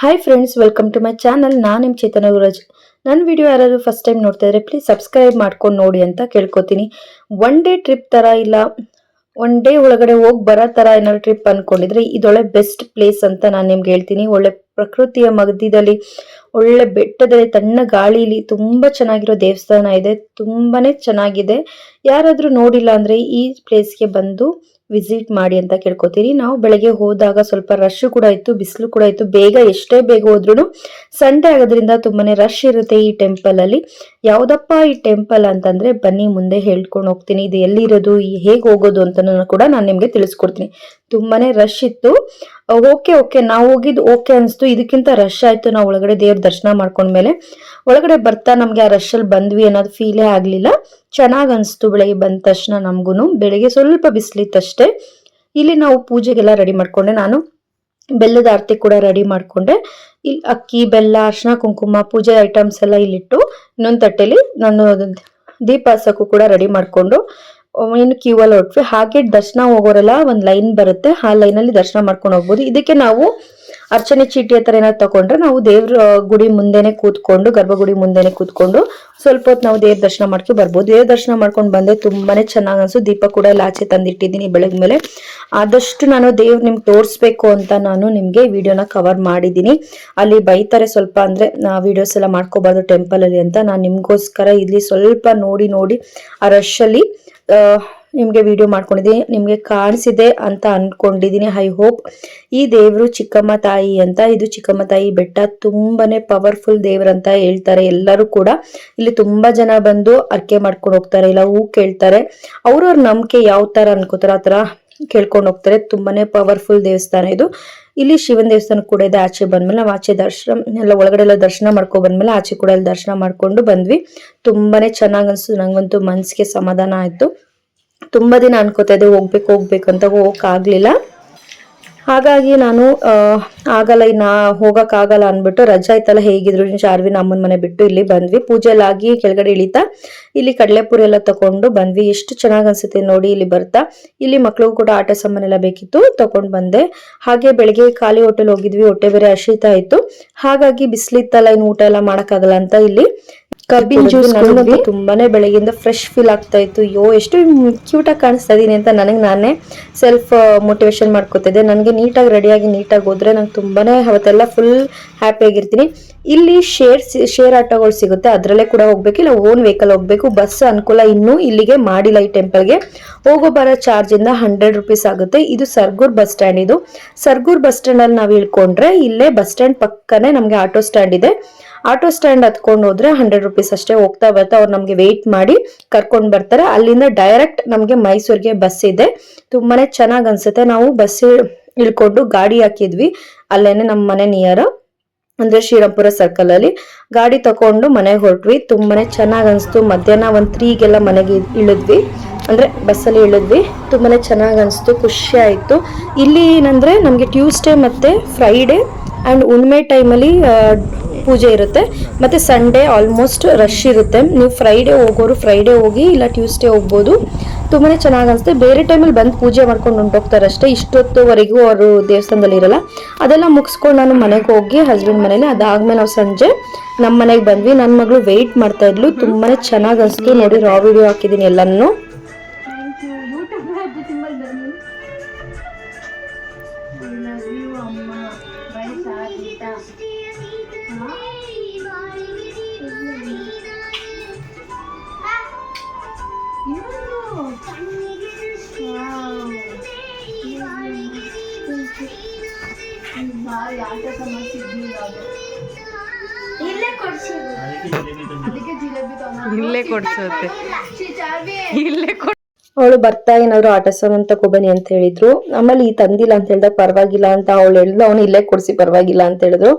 Hi friends welcome to my channel ನಾನು ನಿಮ್ಮ ಚೇತನ ಗುರುರಾಜ್ ನನ್ನ ವಿಡಿಯೋ ಯಾರಾದರೂ ಫಸ್ಟ್ ಟೈಮ್ ನೋಡ್ತಾ ಇದ್ರೆ ಪ್ಲೀಸ್ ಸಬ್ಸ್ಕ್ರೈಬ್ ಮಾಡ್ಕೊಂಡು ನೋಡಿ ಅಂತ ಕೇಳ್ಕೊತೀನಿ. ಒನ್ ಡೇ ಟ್ರಿಪ್ ಥರ ಇಲ್ಲ. ಒನ್ ಡೇ ಒಳಗಡೆ ಹೋಗಿ ಬರೋ ಥರ ಏನಾದ್ರು ಟ್ರಿಪ್ ಅಂದ್ಕೊಂಡಿದ್ರೆ ಇದೊಳ್ಳೆ ಬೆಸ್ಟ್ ಪ್ಲೇಸ್ ಅಂತ ನಾನು ನಿಮ್ಗೆ ಹೇಳ್ತೀನಿ. ಒಳ್ಳೆ ಪ್ರಕೃತಿಯ ಮಧ್ಯದಲ್ಲಿ, ಒಳ್ಳೆ ಬೆಟ್ಟದಲ್ಲಿ, ತಣ್ಣ ಗಾಳಿಲಿ ತುಂಬ ಚೆನ್ನಾಗಿರೋ ದೇವಸ್ಥಾನ ಇದೆ. ತುಂಬಾ ಚೆನ್ನಾಗಿದೆ. ಯಾರಾದರೂ ನೋಡಿಲ್ಲ ಅಂದರೆ ಈ ಪ್ಲೇಸ್ಗೆ ಬಂದು ವಿಸಿಟ್ ಮಾಡಿ ಅಂತ ಕೇಳ್ಕೊತೀರಿ. ನಾವು ಬೆಳಗ್ಗೆ ಹೋದಾಗ ಸ್ವಲ್ಪ ರಶ್ ಕೂಡ ಇತ್ತು, ಬಿಸಿಲು ಕೂಡ ಇತ್ತು. ಬೇಗ ಎಷ್ಟೇ ಬೇಗ ಹೋದ್ರು ಸಂಡೆ ಆಗೋದ್ರಿಂದ ತುಂಬಾನೇ ರಶ್ ಇರುತ್ತೆ ಈ ಟೆಂಪಲ್ ಅಲ್ಲಿ. ಯಾವ್ದಪ್ಪ ಈ ಟೆಂಪಲ್ ಅಂತಂದ್ರೆ ಬನ್ನಿ ಮುಂದೆ ಹೇಳ್ಕೊಂಡು ಹೋಗ್ತೀನಿ. ಇದು ಎಲ್ಲಿರೋದು ಹೇಗೆ ಹೋಗೋದು ಅಂತ ಕೂಡ ನಾನು ನಿಮ್ಗೆ ತಿಳಿಸ್ಕೊಡ್ತೀನಿ. ತುಂಬಾನೇ ರಶ್ ಇತ್ತು. ಓಕೆ ಓಕೆ ನಾವು ಹೋಗಿದ್ದು ಓಕೆ ಅನಿಸ್ತು. ಇದಕ್ಕಿಂತ ರಶ್ ಆಯ್ತು ನಾವು ಒಳಗಡೆ ದೇವ್ರ ದರ್ಶನ ಮಾಡ್ಕೊಂಡ್ಮೇಲೆ. ಒಳಗಡೆ ಬರ್ತಾ ನಮಗೆ ಆ ರಶ್ ಅಲ್ಲಿ ಬಂದ್ವಿ ಅನ್ನೋದು ಫೀಲೇ ಆಗಲಿಲ್ಲ. ಚೆನ್ನಾಗಿ ಅನಿಸ್ತು ಬೆಳಗ್ಗೆ ಬಂದ ತಕ್ಷಣ ನಮಗೂ ಬೆಳಗ್ಗೆ ಸ್ವಲ್ಪ ಬಿಸಿಲಿತ್ತಷ್ಟೇ. ಇಲ್ಲಿ ನಾವು ಪೂಜೆಗೆಲ್ಲ ರೆಡಿ ಮಾಡ್ಕೊಂಡೆ. ನಾನು ಬೆಲ್ಲದ ಆರತಿ ಕೂಡ ರೆಡಿ ಮಾಡ್ಕೊಂಡೆ. ಇಲ್ಲಿ ಅಕ್ಕಿ, ಬೆಲ್ಲ ಅರ್ಶಿನ ಕುಂಕುಮ, ಪೂಜೆ ಐಟಮ್ಸ್ ಎಲ್ಲ ಇಲ್ಲಿಟ್ಟು ಇನ್ನೊಂದು ತಟ್ಟೆಲಿ ನಾನು ದೀಪ ಕೂಡ ರೆಡಿ ಮಾಡ್ಕೊಂಡು ಇನ್ನು ಕ್ಯೂ ಅಲ್ಲಿ ಹೊಟ್ವಿ ಹಾಗೆ ದರ್ಶನ ಹೋಗೋರೆಲ್ಲ ಒಂದು ಲೈನ್ ಬರುತ್ತೆ. ಆ ಲೈನ್ ಅಲ್ಲಿ ದರ್ಶನ ಮಾಡ್ಕೊಂಡು ಹೋಗ್ಬೋದು. ಇದಕ್ಕೆ ನಾವು ಅರ್ಚನೆ ಚೀಟಿ ಹತ್ರ ಏನಾದ್ರು ತಗೊಂಡ್ರೆ ನಾವು ದೇವ್ರ ಗುಡಿ ಮುಂದೆನೆ ಕೂತ್ಕೊಂಡು, ಗರ್ಭಗುಡಿ ಮುಂದೆನೆ ಕೂತ್ಕೊಂಡು ಸ್ವಲ್ಪ ಹೊತ್ತು ನಾವು ದೇವ್ರ ದರ್ಶನ ಮಾಡ್ಕೊಂಡು ಬರ್ಬೋದು. ದೇವ್ರ ದರ್ಶನ ಮಾಡ್ಕೊಂಡು ಬಂದೆ ತುಂಬಾನೇ ಚೆನ್ನಾಗಿ ಅನ್ಸು. ದೀಪ ಕೂಡ ಎಲ್ಲ ಆಚೆ ತಂದಿಟ್ಟಿದ್ದೀನಿ ಬೆಳಗ್ ಮೇಲೆ. ಆದಷ್ಟು ನಾನು ದೇವ್ರ ನಿಮ್ಗೆ ತೋರಿಸ್ಬೇಕು ಅಂತ ನಾನು ನಿಮಗೆ ವಿಡಿಯೋನ ಕವರ್ ಮಾಡಿದ್ದೀನಿ. ಅಲ್ಲಿ ಬೈತಾರೆ ಸ್ವಲ್ಪ ಅಂದ್ರೆ ವಿಡಿಯೋಸ್ ಎಲ್ಲ ಮಾಡ್ಕೋಬಾರ್ದು ಟೆಂಪಲ್ ಅಲ್ಲಿ ಅಂತ. ನಾನು ನಿಮ್ಗೋಸ್ಕರ ಇಲ್ಲಿ ಸ್ವಲ್ಪ ನೋಡಿ ನೋಡಿ ಆ ರಶ್ ಅಲ್ಲಿ ನಿಮಗೆ ವಿಡಿಯೋ ಮಾಡ್ಕೊಂಡಿದ್ದೀನಿ. ನಿಮಗೆ ಕಾಣಿಸಿದೆ ಅಂತ ಅಂದ್ಕೊಂಡಿದ್ದೀನಿ ಐ ಹೋಪ್ ಈ ದೇವರು ಚಿಕ್ಕಮ್ಮ ತಾಯಿ ಅಂತ, ಇದು ಚಿಕ್ಕಮ್ಮ ತಾಯಿ ಬೆಟ್ಟ ತುಂಬಾನೇ ಪವರ್ಫುಲ್ ದೇವ್ರಂತ ಹೇಳ್ತಾರೆ ಎಲ್ಲರೂ ಕೂಡ. ಇಲ್ಲಿ ತುಂಬಾ ಜನ ಬಂದು ಅರ್ಕೆ ಮಾಡ್ಕೊಂಡು ಹೋಗ್ತಾರೆ, ಇಲ್ಲ ಹೂ ಕೇಳ್ತಾರೆ. ಅವ್ರವ್ರ ನಂಬಿಕೆ ಯಾವ ತರ ಅನ್ಕೋತಾರೆ ಆ ಥರ ಕೇಳ್ಕೊಂಡು ಹೋಗ್ತಾರೆ. ತುಂಬಾನೇ ಪವರ್ಫುಲ್ ದೇವಸ್ಥಾನ ಇದು. ಇಲ್ಲಿ ಶಿವನ ದೇವಸ್ಥಾನ ಕೂಡ ಇದೆ. ಆಚೆ ಬಂದ್ಮೇಲೆ ನಾವು ಆಚೆ ದರ್ಶನ, ಎಲ್ಲ ಒಳಗಡೆ ಎಲ್ಲ ದರ್ಶನ ಮಾಡ್ಕೊ ಬಂದ್ಮೇಲೆ ಆಚೆ ಕೂಡ ಎಲ್ಲ ದರ್ಶನ ಮಾಡ್ಕೊಂಡು ಬಂದ್ವಿ. ತುಂಬಾನೇ ಚೆನ್ನಾಗ್ ಅನ್ಸುದು ನಂಗಂತೂ ಮನ್ಸಿಗೆ ಸಮಾಧಾನ ಆಯ್ತು. ತುಂಬಾ ದಿನ ಅನ್ಕೋತಾ ಇದ್ದೆ. ಹೋಗ್ಬೇಕು ಹೋಗ್ಬೇಕು ಅಂತ ಹೋಗಕ್ ಆಗ್ಲಿಲ್ಲ. ಹಾಗಾಗಿ ನಾನು ಆಗಲ್ಲ, ಇನ್ನ ಹೋಗಕ್ ಆಗಲ್ಲ ಅನ್ಬಿಟ್ಟು ರಜಾ ಆಯ್ತಲ್ಲ, ಹೇಗಿದ್ರು ಶಾರ್ವಿನ ಅಮ್ಮನ ಮನೆ ಬಿಟ್ಟು ಇಲ್ಲಿ ಬಂದ್ವಿ. ಪೂಜೆ ಎಲ್ಲ ಆಗಿ ಕೆಳಗಡೆ ಇಳಿತಾ, ಇಲ್ಲಿ ಕಡಲೆಪುರಿ ಎಲ್ಲ ತಕೊಂಡು ಬಂದ್ವಿ. ಎಷ್ಟು ಚೆನ್ನಾಗ್ ಅನ್ಸುತ್ತೆ ನೋಡಿ, ಇಲ್ಲಿ ಬರ್ತಾ. ಇಲ್ಲಿ ಮಕ್ಳಿಗೂ ಕೂಡ ಆಟ ಸಾಮಾನೆಲ್ಲ ಬೇಕಿತ್ತು, ತಕೊಂಡ್ ಬಂದೆ. ಹಾಗೆ ಬೆಳಿಗ್ಗೆ ಖಾಲಿ ಹೋಟೆಲ್ ಹೋಗಿದ್ವಿ, ಹೊಟ್ಟೆ ಬೇರೆ ಹಸಿತಾ ಇತ್ತು. ಹಾಗಾಗಿ ಬಿಸಿಲಿತ್ತಲ್ಲ, ಇನ್ನು ಊಟ ಎಲ್ಲ ಮಾಡೋಕ್ಕಾಗಲ್ಲ ಅಂತ ಇಲ್ಲಿ ಕಬ್ಬಿನ ಜ್ಯೂಸ್ ತುಂಬಾನೇ ಬೆಳಗ್ಗೆಯಿಂದ ಫ್ರೆಶ್ ಫೀಲ್ ಆಗ್ತಾ ಇತ್ತು. ಅಯ್ಯೋ ಎಷ್ಟು ಕ್ಯೂಟ್ ಆಗಿ ಕಾಣಿಸ್ತಾ ಇದೀನಿ ಅಂತ ನನಗೆ ನಾನೇ ಸೆಲ್ಫ್ ಮೋಟಿವೇಶನ್ ಮಾಡ್ಕೋತಿದ್ದೆ ನನಗೆ ನೀಟಾಗಿ ರೆಡಿಯಾಗಿ ನೀಟಾಗಿ ಹೋದ್ರೆ ನಂಗೆ ತುಂಬಾನೇ ಅವತ್ತೆಲ್ಲ ಫುಲ್ ಹ್ಯಾಪಿ ಆಗಿರ್ತೀನಿ. ಇಲ್ಲಿ ಶೇರ್ ಶೇರ್ ಆಟೋಗಳು ಸಿಗುತ್ತೆ. ಅದರಲ್ಲೇ ಕೂಡ ಹೋಗ್ಬೇಕು. ಇಲ್ಲ ಓನ್ ವೆಹಿಕಲ್ ಹೋಗ್ಬೇಕು. ಬಸ್ ಅನುಕೂಲ ಇನ್ನೂ ಇಲ್ಲಿಗೆ ಮಾಡಿಲ್ಲ ಈ ಟೆಂಪಲ್ಗೆ ಹೋಗೋ ಬರೋ ಚಾರ್ಜ್ ಇಂದ ಹಂಡ್ರೆಡ್ ರುಪೀಸ್ ಆಗುತ್ತೆ. ಇದು ಸರ್ಗೂರ್ ಬಸ್ ಸ್ಟ್ಯಾಂಡ್ ಇದು. ಸರ್ಗೂರ್ ಬಸ್ ಸ್ಟ್ಯಾಂಡ್ ಅಲ್ಲಿ ನಾವು ಇಳ್ಕೊಂಡ್ರೆ ಇಲ್ಲೇ ಬಸ್ ಸ್ಟ್ಯಾಂಡ್ ಪಕ್ಕನೇ ನಮಗೆ ಆಟೋ ಸ್ಟ್ಯಾಂಡ್ ಇದೆ. ಆಟೋ ಸ್ಟ್ಯಾಂಡ್ ಹತ್ಕೊಂಡು ಹೋದ್ರೆ ಹಂಡ್ರೆಡ್ ರುಪೀಸ್ ಅಷ್ಟೇ ಹೋಗ್ತಾ ಬರ್ತಾ ಅವ್ರು ನಮ್ಗೆ ವೆಯ್ಟ್ ಮಾಡಿ ಕರ್ಕೊಂಡು ಬರ್ತಾರೆ. ಅಲ್ಲಿಂದ ಡೈರೆಕ್ಟ್ ನಮ್ಗೆ ಮೈಸೂರಿಗೆ ಬಸ್ ಇದೆ. ತುಂಬಾನೇ ಚೆನ್ನಾಗಿ ಅನ್ಸುತ್ತೆ. ನಾವು ಬಸ್ ಇಳ್ಕೊಂಡು ಗಾಡಿ ಹಾಕಿದ್ವಿ. ಅಲ್ಲೇನೆ ನಮ್ಮ ಮನೆ ನಿಯರ್ ಅಂದ್ರೆ ಶ್ರೀರಾಮ್ಪುರ ಸರ್ಕಲ್ ಅಲ್ಲಿ. ಗಾಡಿ ತಕೊಂಡು ಮನೆಗೆ ಹೊರಟ್ವಿ. ತುಂಬಾನೇ ಚೆನ್ನಾಗಿ ಅನ್ಸ್ತು. ಮಧ್ಯಾಹ್ನ ಒಂದ್ ತ್ರೀಗೆಲ್ಲ ಮನೆಗೆ ಇಳಿದ್ವಿ. ಅಂದ್ರೆ ಬಸ್ಸಲ್ಲಿ ಇಳಿದ್ವಿ. ತುಂಬಾನೇ ಚೆನ್ನಾಗಿ ಅನ್ಸ್ತು. ಖುಷಿ ಆಯ್ತು. ಇಲ್ಲಿ ಏನಂದ್ರೆ ನಮ್ಗೆ ಟ್ಯೂಸ್ಡೇ ಮತ್ತೆ ಫ್ರೈಡೇ ಅಂಡ್ ಉಣ್ಮೆ ಟೈಮಲ್ಲಿ ಪೂಜೆ ಇರುತ್ತೆ. ಮತ್ತೆ ಸಂಡೇ ಆಲ್ಮೋಸ್ಟ್ ರಶ್ ಇರುತ್ತೆ. ನೀವು ಫ್ರೈಡೇ ಹೋಗೋರು ಫ್ರೈಡೇ ಹೋಗಿ ಇಲ್ಲ ಟ್ಯೂಸ್ಡೇ ಹೋಗ್ಬೋದು. ತುಂಬಾ ಚೆನ್ನಾಗಿ ಅನಿಸುತ್ತೆ. ಬೇರೆ ಟೈಮಲ್ಲಿ ಬಂದು ಪೂಜೆ ಮಾಡ್ಕೊಂಡು ಹೊಂಟೋಗ್ತಾರೆ ಅಷ್ಟೇ. ಇಷ್ಟೊತ್ತುವರೆಗೂ ಅವರು ದೇವಸ್ಥಾನದಲ್ಲಿ ಇರಲ್ಲ. ಅದೆಲ್ಲ ಮುಗಿಸ್ಕೊಂಡು ನಾನು ಮನೆಗೆ ಹೋಗಿ ಹಸ್ಬೆಂಡ್ ಮನೇಲಿ ಅದಾದ್ಮೇಲೆ ನಾವು ಸಂಜೆ ನಮ್ಮ ಮನೆಗೆ ಬಂದ್ವಿ. ನನ್ನ ಮಗಳು ವೆಯ್ಟ್ ಮಾಡ್ತಾ ಇದ್ಲು. ತುಂಬಾ ಚೆನ್ನಾಗಿ ಅನಿಸ್ತು ನೋಡಿ ರಾ ವಿಡಿಯೋ ಹಾಕಿದ್ದೀನಿ ಎಲ್ಲನೂ. ಇಲ್ಲೇ ಕೊಡ್ಸುತ್ತೆ ಇಲ್ಲೇ ಕೊಡ್ ಅವಳು ಬರ್ತಾ ಏನಾದ್ರು ಆಟ ಅಂತ ತಗೊಬನ್ನಿ ಅಂತ ಹೇಳಿದ್ರು. ಆಮೇಲೆ ಈ ತಂದಿಲ್ಲ ಅಂತ ಹೇಳ್ದಾಗ ಪರವಾಗಿಲ್ಲ ಅಂತ ಅವಳು ಹೇಳಿದ್ಲು. ಅವನು ಇಲ್ಲೇ ಕೊಡ್ಸಿ ಪರವಾಗಿಲ್ಲ ಅಂತ ಹೇಳಿದ್ರು.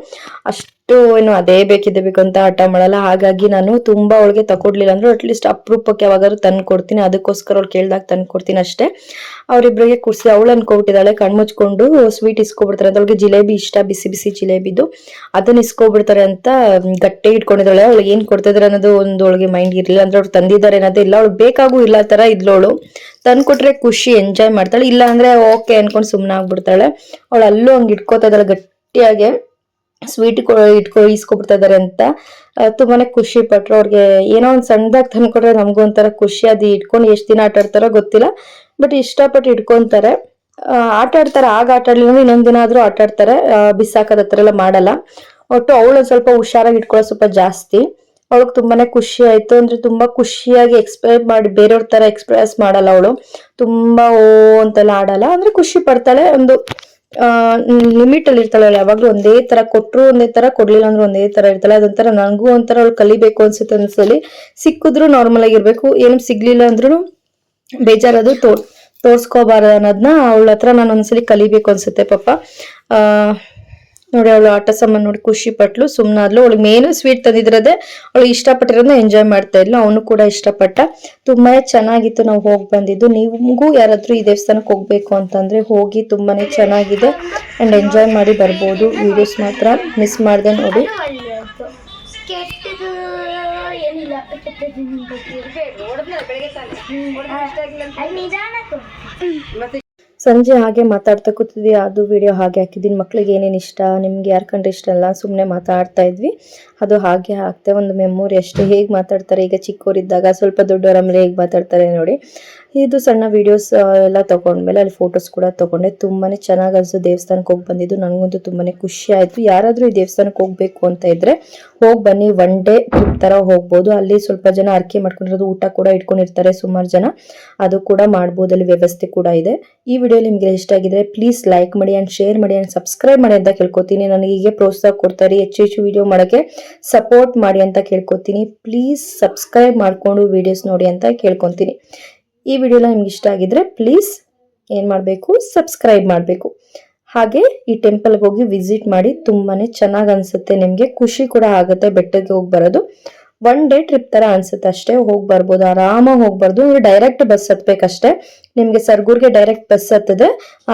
ಅಷ್ಟು ಏನು ಅದೇ ಬೇಕಿದೆ ಬೇಕು ಅಂತ ಹಠ ಮಾಡಲ್ಲ. ಹಾಗಾಗಿ ನಾನು ತುಂಬಾ ಅವಳಿಗೆ ತಕೊಡ್ಲಿಲ್ಲ ಅಂದ್ರೆ ಅಟ್ಲೀಸ್ಟ್ ಅಪರೂಪಕ್ಕೆ ಯಾವಾಗಾದ್ರು ತಂದು ಕೊಡ್ತೀನಿ. ಅದಕ್ಕೋಸ್ಕರ ಅವ್ಳು ಕೇಳ್ದಾಗ ತಂದು ಕೊಡ್ತೀನಿ ಅಷ್ಟೇ. ಅವರಿಬ್ರಿಗೆ ಕುರ್ಸಿ ಅವಳು ಅನ್ಕೊಬಿಟ್ಟಿದ್ದಾಳೆ. ಕಣ್ಮುಚ್ಕೊಂಡು ಸ್ವೀಟ್ ಇಸ್ಕೊಬಿಡ್ತಾರೆ ಅಂತ. ಅವಳಿಗೆ ಜಿಲೇಬಿ ಇಷ್ಟ, ಬಿಸಿ ಬಿಸಿ ಜಿಲೇಬಿದು. ಅದನ್ನ ಇಸ್ಕೊಬಿಡ್ತಾರೆ ಅಂತ ಗಟ್ಟೆ ಇಟ್ಕೊಂಡಿದ್ದಾಳೆ. ಅವಳಿಗೆ ಏನು ಕೊಡ್ತಿದಾರೆ ಅನ್ನೋದು ಒಂದು ಅವಳಿಗೆ ಮೈಂಡ್ ಇರಲಿಲ್ಲ. ಅಂದ್ರೆ ಅವ್ರು ತಂದಿದ್ದಾರೆ ಅನ್ನೋದೇ ಇಲ್ಲ. ಅವಳು ಬೇಕಾಗೂ ಇಲ್ಲ ತರ ಇದ್ಲೋಳು ತಂದ್ಕೊಟ್ರೆ ಖುಷಿ ಎಂಜಾಯ್ ಮಾಡ್ತಾಳೆ. ಇಲ್ಲ ಅಂದ್ರೆ ಓಕೆ ಅನ್ಕೊಂಡು ಸುಮ್ಮನೆ ಆಗ್ಬಿಡ್ತಾಳೆ. ಅವಳು ಅಲ್ಲೂ ಹಂಗೆ ಇಟ್ಕೋತಾ ಇದ್ದಾಳೆ ಗಟ್ಟಿಯಾಗೆ. ಸ್ವೀಟ್ ಇಟ್ಕೊ ಇಸ್ಕೊಬಿಡ್ತಾ ಇದ್ದಾರೆ ಅಂತ ತುಂಬಾನೇ ಖುಷಿ ಪಟ್ರು. ಅವ್ರಿಗೆ ಏನೋ ಒಂದು ಸಣ್ಣದಾಗಿ ತಂದ್ಕೊಟ್ರೆ ನಮಗೂ ಒಂಥರ ಖುಷಿ. ಅದು ಇಟ್ಕೊಂಡು ಎಷ್ಟು ದಿನ ಆಟ ಆಡ್ತಾರೋ ಗೊತ್ತಿಲ್ಲ. ಬಟ್ ಇಷ್ಟಪಟ್ಟು ಇಟ್ಕೊಂತಾರೆ. ಆಟ ಆಡ್ತಾರೆ. ಆಗ ಆಟ ಆಡ್ಲಿಲ್ಲ ಇನ್ನೊಂದ್ ದಿನ ಆದ್ರೂ ಆಟ ಆಡ್ತಾರೆ. ಬಿಸಾಕೋದ್ ಹತ್ರ ಎಲ್ಲ ಮಾಡಲ್ಲ. ಒಟ್ಟು ಅವಳು ಸ್ವಲ್ಪ ಹುಷಾರಾಗಿ ಇಟ್ಕೊಳ್ಳೋ ಸ್ವಲ್ಪ ಜಾಸ್ತಿ. ಅವಳಿಗೆ ತುಂಬಾನೇ ಖುಷಿ ಆಯ್ತು. ಅಂದ್ರೆ ತುಂಬಾ ಖುಷಿಯಾಗಿ ಎಕ್ಸ್ಪ್ರೆಸ್ ಮಾಡಿ, ಬೇರೆಯವ್ರ ತರ ಎಕ್ಸ್ಪ್ರೆಸ್ ಮಾಡಲ್ಲ ಅವಳು. ತುಂಬಾ ಓ ಅಂತೆಲ್ಲ ಆಡಲ್ಲ. ಅಂದ್ರೆ ಖುಷಿ ಪಡ್ತಾಳೆ. ಒಂದು ಲಿಮಿಟ್ ಅಲ್ಲಿ ಇರ್ತಾಳಲ್ಲ ಯಾವಾಗ್ಲೂ ಒಂದೇ ತರ ಕೊಟ್ರು ಒಂದೇ ತರ, ಕೊಡ್ಲಿಲ್ಲ ಅಂದ್ರೆ ಒಂದೇ ತರ ಇರ್ತಾಳೆ ಅದೊಂಥರ ನನಗೂ ಒಂಥರ ಅವ್ಳು ಕಲಿಬೇಕು ಅನ್ಸುತ್ತೆ ಅನ್ಸಲಿ. ಸಿಕ್ಕಿದ್ರು ನಾರ್ಮಲ್ ಆಗಿರ್ಬೇಕು, ಏನು ಸಿಗ್ಲಿಲ್ಲ ಅಂದ್ರೂ ಬೇಜಾರದು ತೋ ತೋರ್ಸ್ಕೋಬಾರ ಅನ್ನೋದನ್ನ ಅವಳ ಹತ್ರ ನಾನು ಒಂದ್ಸಲಿ ಕಲಿಬೇಕು ಅನ್ಸುತ್ತೆ ಪಾಪ. ನೋಡಿ ಅವಳು ಆಟ ಸಾಮಾನು ನೋಡಿ ಖುಷಿ ಪಟ್ಲು ಸುಮ್ಮನಾದ್ಲು ಅವಳಿಗೆ ಮೇನು ಸ್ವೀಟ್ ತಂದಿದ್ರದೆ ಅವಳು ಇಷ್ಟಪಟ್ಟಿರೋದನ್ನ ಎಂಜಾಯ್ ಮಾಡ್ತಾ ಇದ್ಲು. ಅವನು ಕೂಡ ಇಷ್ಟಪಟ್ಟ. ತುಂಬಾ ಚೆನ್ನಾಗಿತ್ತು ನಾವು ಹೋಗಿ ಬಂದಿದ್ದು. ನಿಮಗೂ ಯಾರಾದ್ರೂ ಈ ದೇವಸ್ಥಾನಕ್ಕೆ ಹೋಗ್ಬೇಕು ಅಂತಂದ್ರೆ ಹೋಗಿ ತುಂಬಾನೇ ಚೆನ್ನಾಗಿದೆ. ಅಂಡ್ ಎಂಜಾಯ್ ಮಾಡಿ ಬರ್ಬೋದು. ವಿಡಿಯೋಸ್ ಮಾತ್ರ ಮಿಸ್ ಮಾಡ್ದೆ ನೋಡಿ. ಕೆಟ್ಟದು ಏನಿಲ್ಲ. ನಿಧಾನ ಸಂಜೆ ಹಾಗೆ ಮಾತಾಡ್ತಾ ಕೂತಿದ್ವಿ. ಅದು ವಿಡಿಯೋ ಹಾಗೆ ಹಾಕಿದ್ದೀನಿ. ಮಕ್ಳಿಗೆ ಏನೇನು ಇಷ್ಟ? ನಿಮ್ಗೆ ಯಾರು ಕಂಡ್ರೆ ಇಷ್ಟ ಅಲ್ಲ ಸುಮ್ಮನೆ ಮಾತಾಡ್ತಾ ಇದ್ವಿ. ಅದು ಹಾಗೆ ಹಾಕ್ತೆ ಒಂದು ಮೆಮೊರಿ ಅಷ್ಟೇ. ಹೇಗೆ ಮಾತಾಡ್ತಾರೆ? ಈಗ ಚಿಕ್ಕವರಿದ್ದಾಗ ಸ್ವಲ್ಪ ದೊಡ್ಡವರ ಮೇಲೆ ಹೇಗೆ ಮಾತಾಡ್ತಾರೆ ನೋಡಿ. ಇದು ಸಣ್ಣ ವೀಡಿಯೋಸ್ ಎಲ್ಲ ತೊಗೊಂಡ್ಮೇಲೆ ಅಲ್ಲಿ ಫೋಟೋಸ್ ಕೂಡ ತಗೊಂಡೆ. ತುಂಬಾ ಚೆನ್ನಾಗಿ ಅನಿಸು ದೇವಸ್ಥಾನಕ್ಕೆ ಹೋಗಿ ಬಂದಿದ್ದು. ನನಗಂತೂ ತುಂಬಾ ಖುಷಿ ಆಯಿತು. ಯಾರಾದರೂ ಈ ದೇವಸ್ಥಾನಕ್ಕೆ ಹೋಗಬೇಕು ಅಂತ ಇದ್ರೆ ಹೋಗಿ ಬನ್ನಿ ಒನ್ ಡೇ ಟ್ರಿಪ್ ತರ ಹೋಗ್ಬೋದು. ಅಲ್ಲಿ ಸ್ವಲ್ಪ ಜನ ಅರ್ಕೆ ಮಾಡ್ಕೊಂಡಿರೋದು ಊಟ ಕೂಡ ಇಟ್ಕೊಂಡಿರ್ತಾರೆ ಸುಮಾರು ಜನ. ಅದು ಕೂಡ ಮಾಡ್ಬೋದು, ಅಲ್ಲಿ ವ್ಯವಸ್ಥೆ ಕೂಡ ಇದೆ. ಈ ವಿಡಿಯೋ ನಿಮಗೆ ಇಷ್ಟ ಆಗಿದ್ರೆ ಪ್ಲೀಸ್ ಲೈಕ್ ಮಾಡಿ ಅಂಡ್ ಶೇರ್ ಮಾಡಿ ಅಂಡ್ ಸಬ್ಸ್ಕ್ರೈಬ್ ಮಾಡಿ ಅಂತ ಕೇಳ್ಕೊತೀನಿ. ನನಗೆ ಹೀಗೆ ಪ್ರೋತ್ಸಾಹ ಕೊಡ್ತಾರೆ ಹೆಚ್ಚು ಹೆಚ್ಚು ವಿಡಿಯೋ ಮಾಡೋಕ್ಕೆ ಸಪೋರ್ಟ್ ಮಾಡಿ ಅಂತ ಕೇಳ್ಕೊತೀನಿ. ಪ್ಲೀಸ್ ಸಬ್ಸ್ಕ್ರೈಬ್ ಮಾಡಿಕೊಂಡು ವಿಡಿಯೋಸ್ ನೋಡಿ ಅಂತ ಕೇಳ್ಕೊತೀನಿ. ಈ ವಿಡಿಯೋನ ನಿಮ್ಗೆ ಇಷ್ಟ ಆಗಿದ್ರೆ ಪ್ಲೀಸ್ ಏನು ಮಾಡಬೇಕು? ಸಬ್ಸ್ಕ್ರೈಬ್ ಮಾಡಬೇಕು. ಹಾಗೆ ಈ ಟೆಂಪಲ್ಗೆ ಹೋಗಿ ವಿಸಿಟ್ ಮಾಡಿ ತುಂಬಾನೇ ಚೆನ್ನಾಗಿ ಅನ್ಸುತ್ತೆ. ನಿಮಗೆ ಖುಷಿ ಕೂಡ ಆಗುತ್ತೆ ಬೆಟ್ಟಕ್ಕೆ ಹೋಗಿ ಬರೋದು. ಒನ್ ಡೇ ಟ್ರಿಪ್ ತರ ಅನ್ಸುತ್ತೆ ಅಷ್ಟೇ. ಹೋಗಿ ಬರ್ಬೋದು, ಆರಾಮಾಗಿ ಹೋಗ್ಬಾರ್ದು ನೀವು ಡೈರೆಕ್ಟ್ ಬಸ್ ಹತ್ಬೇಕಷ್ಟೇ. ನಿಮ್ಗೆ ಸರ್ಗೂರ್ಗೆ ಡೈರೆಕ್ಟ್ ಬಸ್ ಹತ್ತದೆ,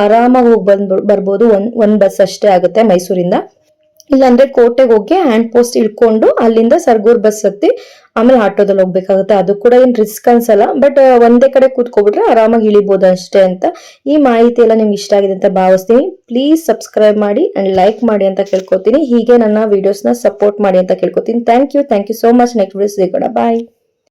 ಆರಾಮಾಗಿ ಹೋಗಿ ಬಂದ್ ಬರ್ಬೋದು. ಒಂದ್ ಒಂದ್ ಬಸ್ ಅಷ್ಟೇ ಆಗುತ್ತೆ ಮೈಸೂರಿಂದ. ಇಲ್ಲಾಂದ್ರೆ ಕೋಟೆಗೆ ಹೋಗಿ ಹ್ಯಾಂಡ್ ಪೋಸ್ಟ್ ಇಳ್ಕೊಂಡು ಅಲ್ಲಿಂದ ಸರ್ಗೂರ್ ಬಸ್ ಹತ್ತಿ ಆಮೇಲೆ ಆಟೋದಲ್ಲಿ ಹೋಗ್ಬೇಕಾಗುತ್ತೆ. ಅದು ಕೂಡ ಏನು ರಿಸ್ಕ್ ಅನ್ಸಲ್ಲ. ಬಟ್ ಒಂದೇ ಕಡೆ ಕೂತ್ಕೊಬಿಟ್ರೆ ಆರಾಮಾಗಿ ಇಳಿಬೋದು ಅಷ್ಟೇ ಅಂತ. ಈ ಮಾಹಿತಿ ಎಲ್ಲ ನಿಮ್ಗೆ ಇಷ್ಟ ಆಗಿದೆ ಅಂತ ಭಾವಿಸ್ತೀನಿ. ಪ್ಲೀಸ್ ಸಬ್ಸ್ಕ್ರೈಬ್ ಮಾಡಿ ಅಂಡ್ ಲೈಕ್ ಮಾಡಿ ಅಂತ ಕೇಳ್ಕೊತೀನಿ. ಹೀಗೆ ನನ್ನ ವಿಡಿಯೋಸ್ನ ಸಪೋರ್ಟ್ ಮಾಡಿ ಅಂತ ಕೇಳ್ಕೊತೀನಿ. Thank you thank you so much next videos ಸಿಗೋಣ. ಬಾಯ್